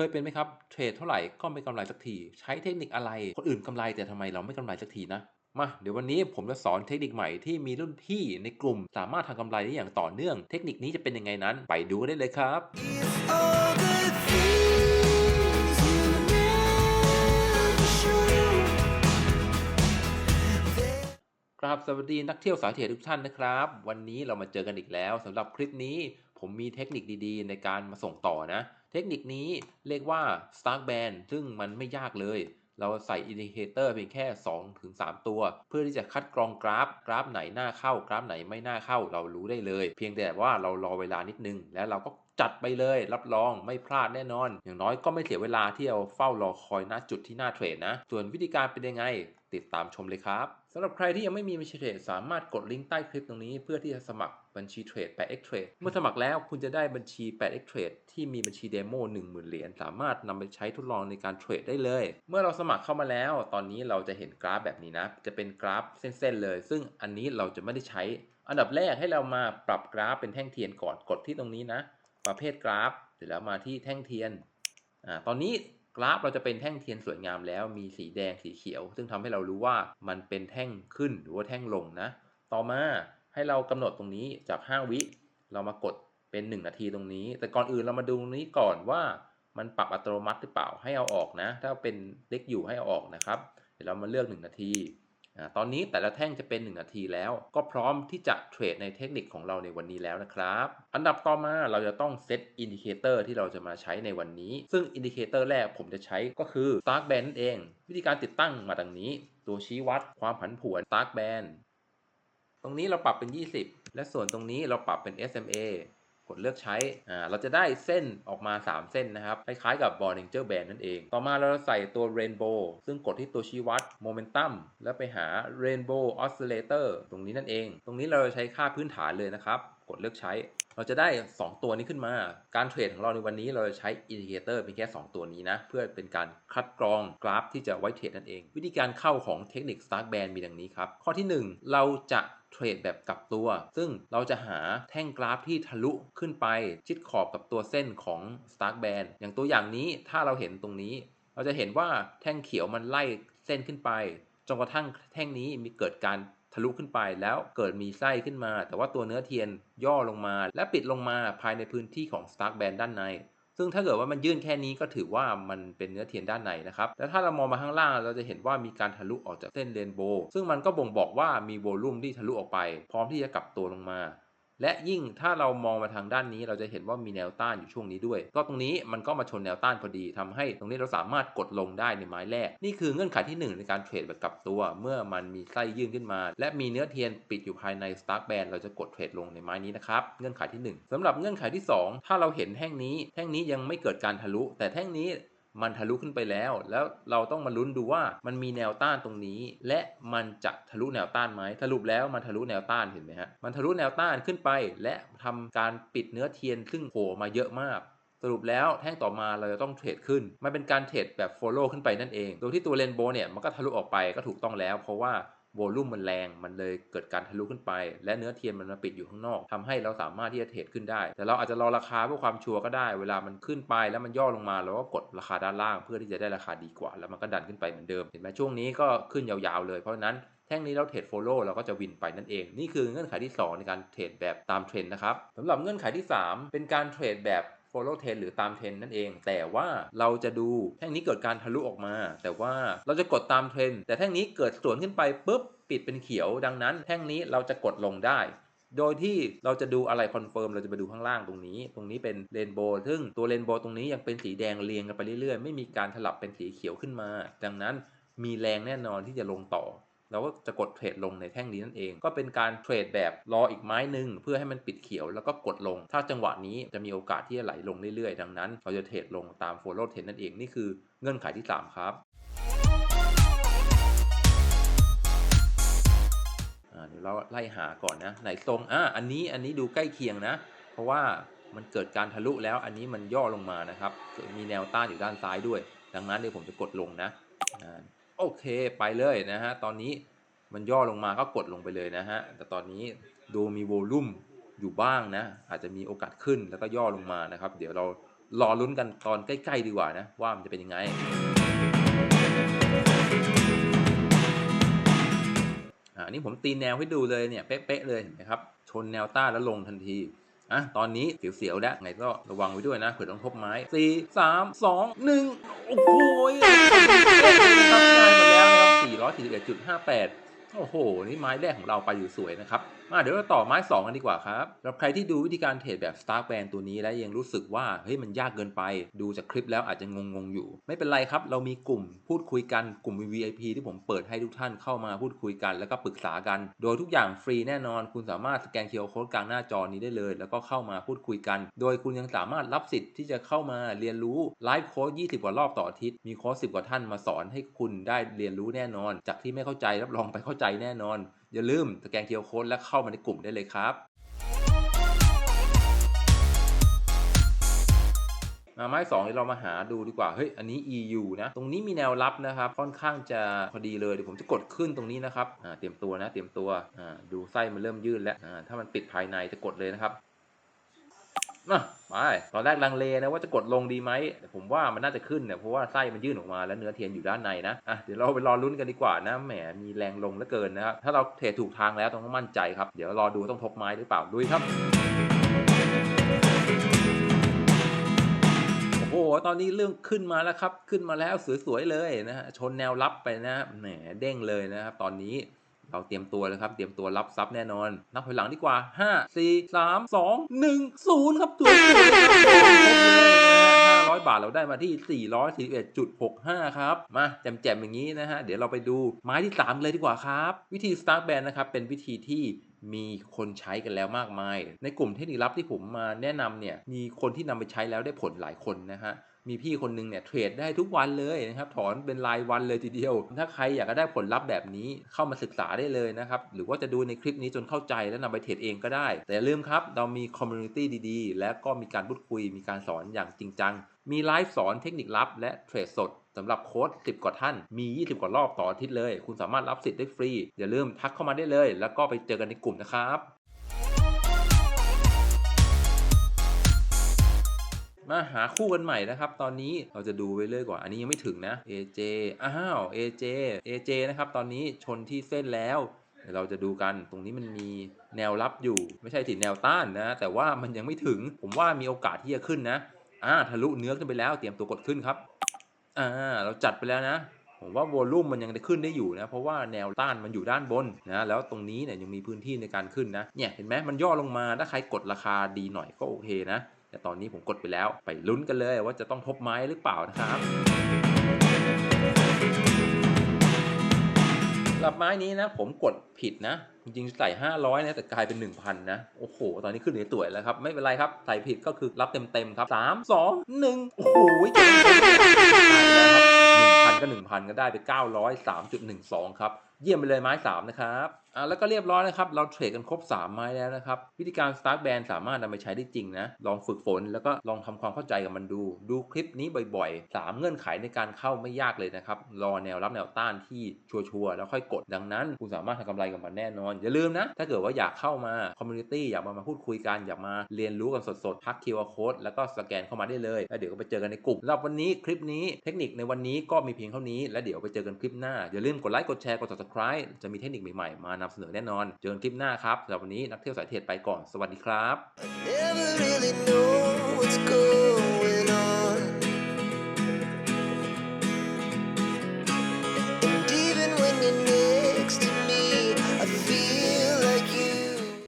เคยเป็นไหมครับ เทรดเท่าไหร่ก็ไม่กำไรสักที ใช้เทคนิคอะไร คนอื่นกำไรแต่ทำไมเราไม่กำไรสักทีนะมาเดี๋ยววันนี้ผมจะสอนเทคนิคใหม่ที่มีรุ่นพี่ในกลุ่ม สามารถทำกำไรได้อย่างต่อเนื่อง เทคนิคนี้จะเป็นยังไงนั้น ไปดูกันได้เลยครับ All the things you never show. ครับสวัสดีนักเที่ยวสายเทรดทุกท่านนะครับ วันนี้เรามาเจอกันอีกแล้วสำหรับคลิปนี้ ผมมีเทคนิคดีๆ ในการมาส่งต่อนะ เทคนิคนี้เรียกว่า Start Band ซึ่งมันไม่ยากเลย เราใส่อินดิเคเตอร์เพียงแค่ 2-3 ตัว เพื่อที่จะคัดกรองกราฟ กราฟไหนน่าเข้า กราฟไหนไม่น่าเข้า เรารู้ได้เลย เพียงแต่ว่าเรารอเวลานิดนึง แล้วเราก็จัดไปเลยรับรองไม่พลาดแน่นอน อย่างน้อยก็ไม่เสียเวลาที่เราเฝ้ารอคอยณจุดที่น่าเทรดนะ ส่วนวิธีการเป็นยังไง ติดตามชมเลยครับสำหรับใครที่ยังไม่มีบัญชีเทรดสามารถกดลิงก์ใต้คลิปตรงนี้เพื่อที่จะสมัครบัญชีเทรด 8x Trade เมื่อสมัครแล้วคุณจะได้บัญชี 8x Trade ที่มีบัญชีเดโม10,000 เหรียญสามารถนำไปใช้ทดลองในการเทรดได้เลย เมื่อเราสมัครเข้ามาแล้ว ตอนนี้เราจะเห็นกราฟแบบนี้นะ จะเป็นกราฟเส้นๆเลย ซึ่งอันนี้เราจะไม่ได้ใช้ อันดับแรกให้เรามาปรับกราฟเป็นแท่งเทียนก่อนกดที่ตรงนี้นะ ประเภทกราฟเสร็จแล้วมาที่แท่งเทียนอ่าตอนนี้ กราฟเราจะเป็นแท่งเทียนสวยงามแล้วมีสีแดงสีเขียว ซึ่งทำให้เรารู้ว่ามันเป็นแท่งขึ้นหรือว่าแท่งลงนะ ต่อมาให้เรากำหนดตรงนี้จาก 5 วิเรามากดเป็น 1 นาทีตรงนี้ แต่ก่อนอื่นเรามาดูตรงนี้ก่อนว่ามันปรับอัตโนมัติหรือเปล่าให้เอาออกนะ ถ้าเป็นเล็กอยู่ให้เอาออกนะครับ เดี๋ยวเรามาเลือก 1 นาที ตอนนี้แต่ละแท่งจะเป็น 1 นาทีแล้ว ก็พร้อมที่จะเทรดในเทคนิคของเราในวันนี้แล้วนะครับ อันดับต่อมาเราจะต้องเซตอินดิเคเตอร์ที่เราจะมาใช้ในวันนี้ ซึ่งอินดิเคเตอร์แรกผมจะใช้ก็คือ Stark Band นั่นเอง วิธีการติดตั้งมาดังนี้ ตัวชี้วัดความผันผวน Stark Band ตรงนี้เราปรับเป็น 20 และส่วนตรงนี้เราปรับเป็น SMA กดเลือกใช้อ่าเราจะได้เส้นออกมา 3 เส้นนะครับ คล้ายๆกับบอร์ดิงเจอร์แบนนั่นเอง ต่อมาเราใส่ตัวเรนโบว์ซึ่งกดที่ตัวชี้วัดโมเมนตัมแล้วไปหา Rainbow Oscillator ตรงนี้นั่นเอง ตรงนี้เราจะใช้ค่าพื้นฐานเลยนะครับ กดเลือกใช้ เราจะได้ 2 ตัวนี้ขึ้นมา การเทรดของเราในวันนี้เราจะใช้อินดิเคเตอร์เป็นแค่ 2 ตัวนี้นะ เพื่อเป็นการคัดกรองกราฟที่จะไว้เทรดนั่นเอง วิธีการเข้าของเทคนิค Stark Band มีดังนี้ครับ ข้อที่ 1 เราจะเทรดแบบกลับตัว ซึ่งเราจะหาแท่งกราฟที่ทะลุขึ้นไป ชิดขอบกับตัวเส้นของ Stark Band อย่างตัวอย่างนี้ถ้าเราเห็นตรงนี้ เราจะเห็นว่าแท่งเขียวมันไล่เส้นขึ้นไปจนกระทั่งแท่งนี้มีเกิดการ ทะลุขึ้นไปแล้วเกิดมีไส้ขึ้นมา แต่ว่าตัวเนื้อเทียนย่อลงมา และปิดลงมาภายในพื้นที่ของสตาร์กแบนด้านใน ซึ่งถ้าเกิดว่ามันยื่นแค่นี้ก็ถือว่ามันเป็นเนื้อเทียนด้านในนะครับแต่ถ้าเรามองมาข้างล่างเราจะเห็นว่ามีการทะลุออกจากเส้นเรนโบว์ซึ่งมันก็บ่งบอกว่ามีโวลูมที่ทะลุออกไป พร้อมที่จะกลับตัวลงมา และยิ่งถ้าเรามองมาทางด้านนี้ เราจะเห็นว่ามีแนวต้านอยู่ช่วงนี้ด้วย ก็ตรงนี้มันก็มาชนแนวต้านพอดีทำให้ตรงนี้เราสามารถกดลงได้ในไม้แรก นี่คือเงื่อนไขที่ 1 ในการเทรดแบบกลับตัว เมื่อมันมีไส้ยื่นขึ้นมา และมีเนื้อเทียนปิดอยู่ภายใน Stark Band เราจะกดเทรดลงในไม้นี้นะครับเงื่อนไขที่ 1สำหรับเงื่อนไขที่ 2 ถ้าเราเห็นแท่งนี้ แท่งนี้ยังไม่เกิดการทะลุ แต่แท่งนี้ มันทะลุขึ้นไปแล้ว แล้วเราต้องมาลุ้นดูว่ามันมีแนวต้านตรงนี้ และมันจะทะลุแนวต้านไหมสรุปแล้วมันทะลุแนวต้านเห็นไหมฮะมันทะลุแนวต้านขึ้นไป และทำการปิดเนื้อเทียนซึ่งโผล่มาเยอะมากสรุปแล้วแท่งต่อมาเราจะต้องเทรดขึ้น มันเป็นการเทรดแบบ follow ขึ้นไปนั่นเอง โดยที่ตัวเรนโบว์เนี่ยมันก็ทะลุออกไปก็ถูกต้องแล้ว เพราะว่า โวลูมมันแรงมันเลยเกิดการทะลุขึ้นไป และเนื้อเทียนมันมาปิดอยู่ข้างนอกทำให้เราสามารถที่จะเทรดขึ้นได้ แต่เราอาจจะรอราคาเพื่อความชัวร์ก็ได้ เวลามันขึ้นไปแล้วมันย่อลงมาเราก็กดราคาด้านล่าง เพื่อที่จะได้ราคาดีกว่า แล้วมันก็ดันขึ้นไปเหมือนเดิมเห็นไหมช่วงนี้ก็ขึ้นยาวๆเลยเพราะฉะนั้นแท่งนี้เราเทรด follow เราก็จะวินไปนั่นเอง นี่คือเงื่อนไขที่ 2 ในการเทรดแบบตามเทรนด์นะครับสำหรับเงื่อนไขที่ 3 เป็นการเทรดแบบ follow trend หรือตามเทรนนั่นเอง แต่ว่าเราจะดูแท่งนี้เกิดการทะลุออกมา แต่ว่าเราจะกดตามเทรนแต่แท่งนี้เกิดสวนขึ้นไปปุ๊บปิดเป็นเขียว ดังนั้นแท่งนี้เราจะกดลงได้โดยที่เราจะดูอะไรคอนเฟิร์มเราจะไปดูข้างล่างตรงนี้ ตรงนี้เป็นเรนโบว์ซึ่งตัวเรนโบว์ตรงนี้ยังเป็นสีแดงเรียงกันไปเรื่อยๆ ไม่มีการถลับเป็นสีเขียวขึ้นมา ดังนั้นมีแรงแน่นอนที่จะลงต่อ เราก็จะกดเทรดลงในแท่งนี้นั่นเอง ก็เป็นการเทรดแบบรออีกไม้หนึ่งเพื่อให้มันปิดเขียวแล้วก็กดลง ถ้าจังหวะนี้จะมีโอกาสที่จะไหลลงเรื่อยๆ ดังนั้น เราจะเทรดลงตาม follow trend นั่นเองนี่คือเงื่อนไขที่ 3 ครับเดี๋ยวเราไล่หาก่อนนะไหนทรงอะอันนี้อันนี้ดูใกล้เคียงนะ เพราะว่ามันเกิดการทะลุแล้วอันนี้มันย่อลงมานะครับ มีแนวต้านอยู่ด้านซ้ายด้วย ดังนั้นเดี๋ยวผมจะกดลงนะ โอเคไปเลยนะฮะ ตอนนี้มันย่อลงมาก็กดลงไปเลยนะฮะ แต่ตอนนี้ดูมีโวลุ่มอยู่บ้างนะ อาจจะมีโอกาสขึ้นแล้วก็ย่อลงมานะครับ เดี๋ยวเรารอลุ้นกันตอนใกล้ ๆ ดีกว่านะ ว่ามันจะเป็นยังไง อ่านี่ผมตีแนวให้ดูเลยเนี่ย เป๊ะๆเลยเห็นไหมครับ ชนแนวต้านแล้วลงทันที อะตอนนี้เสียวๆแล้วไงก็ระวังไว้ด้วยนะเผื่อต้องพบไม้ C สามสองหนึ่งโอ้โหทำงานมาแล้วนะครับ441.58 โอ้โห นี่ไม้แรกของเราไปอยู่สวยนะครับ มาเดี๋ยวเราต่อไม้ 2 กันดีกว่าครับสำหรับใครที่ดูวิธีการเทรดแบบ Stark b a n ตัวนี้แล้วยังรู้สึกว่าเฮ้ยมันยากเกินไป ดูจากคลิปแล้วอาจจะงงๆอยู่ ไม่เป็นไรครับ เรามีกลุ่มพูดคุยกันกลุ่ม VIP ที่ผมเปิดให้ทุกท่านเข้ามาพูดคุยกัน แล้วก็ปรึกษากัน โดยทุกอย่างฟรีแน่นอน คุณสามารถสแกนเคอร์โค้ดกลางหน้าจอนี้ได้เลย แล้วก็เข้ามาพูดคุยกัน โดยคุณยังสามารถรับสิทธิ์ที่จะเข้ามาเรียนรู้ไลฟ์โค้ด20 กว่ารอบต่ออาทิตย์มีโค้ด10 กว่าท่านมาสอนให้คุณได้เรียนรู้แน่นอน จากที่ไม่เข้าใจรับรองไปเข้าใจแน่นอนอย่าลืมสแกนเคอร์โค้ดและเข้ามาในกลุ่มได้เลยครับ มาไม้สองเดี๋ยวเรามาหาดูดีกว่า เฮ้ย อันนี้ EU นะ ตรงนี้มีแนวรับนะครับ ค่อนข้างจะพอดีเลย เดี๋ยวผมจะกดขึ้นตรงนี้นะครับ อ่า เตรียมตัวนะ เตรียมตัว อ่า ดูไส้มันเริ่มยืดแล้ว อ่า ถ้ามันปิดภายในจะกดเลยนะครับ มาไปตอนแรกลังเลนะว่าจะกดลงดีไหมแต่ผมว่ามันน่าจะขึ้นเนี่ยเพราะว่าไส้มันยื่นออกมาแล้วเนื้อเทียนอยู่ด้านในนะอะเดี๋ยวเราไปรอลุ้นกันดีกว่านะแหมมีแรงลงเหลือเกินนะครับถ้าเราเทรดถูกทางแล้วต้องมั่นใจครับเดี๋ยวรอดูต้องทบไม้หรือเปล่าดุยครับโอ้โห ตอนนี้เรื่องขึ้นมาแล้วครับ ขึ้นมาแล้วสวยๆเลยนะฮะ ชนแนวรับไปนะแหมเด้งเลยนะครับตอนนี้ เราเตรียมตัวแล้วครับ เตรียมตัวรับซับแน่นอน นับถอยหลังดีกว่า 5 4 3 2 1 0 ครับตัวสวยๆครบเลยบาทเราได้มาที่ 441.65 ครับ มาแจมๆอย่างนี้นะฮะ เดี๋ยวเราไปดูไม้ที่ 3 เลยดีกว่าครับ วิธี Start Band นะครับ เป็นวิธีที่มีคนใช้กันแล้วมากมาย ในกลุ่มเทคนิคลับที่ผมมาแนะนำเนี่ย มีคนที่นำไปใช้แล้วได้ผลหลายคนนะฮะ มีพี่คนหนึงเนี่ยเทรดได้ทุกวันเลยนะครับถอนเป็นรายวันเลยทีเดียว ถ้าใครอยากจะได้ผลลัพธ์แบบนี้เข้ามาศึกษาได้เลยนะครับ หรือว่าจะดูในคลิปนี้จนเข้าใจแล้วนำไปเทรดเองก็ได้ แต่อย่าลืมครับ เรามีคอมมูนิตี้ดีๆ และก็มีการพูดคุยมีการสอนอย่างจริงจัง มีไลฟ์สอนเทคนิคลับ และเทรดสดสำหรับโค้ด10 กว่าท่าน มี 20 กว่ารอบต่ออาทิตย์เลย คุณสามารถรับสิทธิ์ได้ฟรี อย่าลืมทักเข้ามาได้เลย แล้วก็ไปเจอกันในกลุ่มนะครับ มาหาคู่กันใหม่นะครับ ตอนนี้เราจะดูไปเรื่อยกว่าอันนี้ยังไม่ถึงนะ AJ อ้าว AJ AJ นะครับ ตอนนี้ชนที่เส้นแล้วเดี๋ยวเราจะดูกันตรงนี้มันมีแนวรับอยู่ ไม่ใช่สิแนวต้านนะ แต่ว่ามันยังไม่ถึงผมว่ามีโอกาสที่จะขึ้นนะ อ่าทะลุเนื้อขึ้นไปแล้วเตรียมตัวกดขึ้นครับ อ่า เราจัดไปแล้วนะ ผมว่าโวลูมมันยังได้ขึ้นได้อยู่นะ เพราะว่าแนวต้านมันอยู่ด้านบนนะ แล้วตรงนี้เนี่ยยังมีพื้นที่ในการขึ้นนะ เนี่ยเห็นไหมมันย่อลงมาถ้าใครกดราคาดีหน่อยก็โอเคนะ แต่ตอนนี้ผมกดไปแล้วไปลุ้นกันเลยว่าจะต้องทบไม้หรือเปล่านะครับสำหรับไม้นี้นะผมกดผิดนะ จริงๆใส่500นะแต่กลายเป็น 1,000 นะ โอ้โห ตอนนี้ขึ้นเหนือตัวแล้วครับ ไม่เป็นไรครับ ใส่ผิดก็คือรับเต็มๆครับ 3 2 1 โอ้โห เจ๋งเลยครับ1,000ก็1,000ก็ได้ไป903.12ครับ เยี่ยมไปเลยไม้3นะครับอ่าแล้วก็เรียบร้อยนะครับ เราเทรดกันครบ 3 ไม้แล้วนะครับ วิธีการ Start Band สามารถนำไปใช้ได้จริงนะ ลองฝึกฝนแล้วก็ลองทำความเข้าใจกับมันดู ดูคลิปนี้บ่อยๆ 3 เงื่อนไขในการเข้าไม่ยากเลยนะครับ รอแนวรับแนวต้านที่ชัวร์ๆ แล้วค่อยกด ดังนั้น คุณสามารถทำกำไรกับมันแน่นอน อย่าลืมนะ ถ้าเกิดว่าอยากเข้ามาคอมมูนิตี้อยากมามาพูดคุยกัน อยากมาเรียนรู้กันสดๆทัก QR Code แล้วก็สแกนเข้ามาได้เลยแล้วเดี๋ยวก็ไปเจอกันในกลุ่มสำหรับวันนี้คลิปนี้เทคนิคในวันนี้ก็มีเพียงเท่านี้และเดี๋ยวไปเจอกันคลิปหน้า อย่าลืมกดไลค์กดแชร์กด subscribe จะมีเทคนิคใหม่ๆมานำเสนอแน่นอน เจอกันคลิปหน้าครับสำหรับวันนี้นักเที่ยวสายเทรดไปก่อนสวัสดีครับ